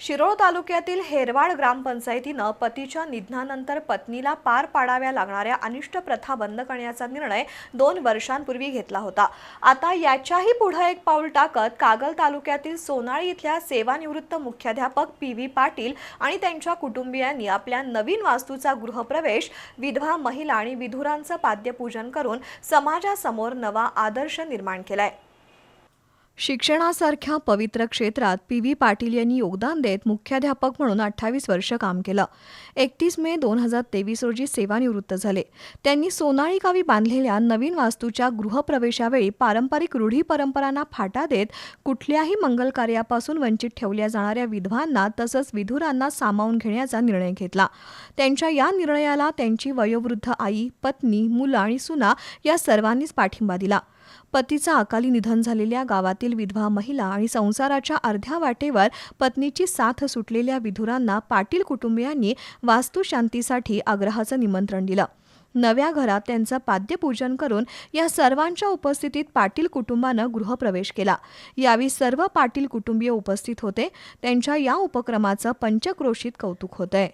शिरोळ तालुक्यातील हेरवाड ग्रामपंचायतीनं पतीच्या निधनानंतर पत्नीला पार पाडाव्या लागणाऱ्या अनिष्ट प्रथा बंद करण्याचा निर्णय दोन वर्षांपूर्वी घेतला होता. आता याच्याही पुढे एक पाऊल टाकत कागल तालुक्यातील सोनाळी इथल्या सेवानिवृत्त मुख्याध्यापक पी व्ही पाटील आणि त्यांच्या कुटुंबियांनी आपल्या नवीन वास्तूचा गृहप्रवेश विधवा महिला आणि विधुरांचं पाद्यपूजन करून समाजासमोर नवा आदर्श निर्माण केलाय. शिक्षणासारख्या पवित्र क्षेत्रात पी व्ही पाटील यांनी योगदान देत मुख्याध्यापक म्हणून अठ्ठावीस वर्ष काम केलं. एकतीस मे दोन हजार तेवीस रोजी सेवानिवृत्त झाले. त्यांनी सोनाळी गावी बांधलेल्या नवीन वास्तूच्या गृहप्रवेशावेळी पारंपरिक रूढी परंपरांना फाटा देत कुठल्याही मंगल कार्यापासून वंचित ठेवल्या जाणाऱ्या विधवांना तसंच विधुरांना सामावून घेण्याचा निर्णय घेतला. त्यांच्या या निर्णयाला त्यांची वयोवृद्ध आई पत्नी मुलं आणि सुना या सर्वांनीच पाठिंबा दिला. पतीचं अकाली निधन झालेल्या गावातील विधवा महिला आणि संसाराच्या अर्ध्या वाटेवर पत्नीची साथ सुटलेल्या विधुरांना पाटील कुटुंबियांनी वास्तुशांतीसाठी आग्रहाचं निमंत्रण दिलं. नव्या घरात त्यांचं पाद्यपूजन करून या सर्वांच्या उपस्थितीत पाटील कुटुंबानं गृहप्रवेश केला. यावेळी सर्व पाटील कुटुंबीय उपस्थित होते. त्यांच्या या उपक्रमाचं पंचक्रोशीत कौतुक होतंय.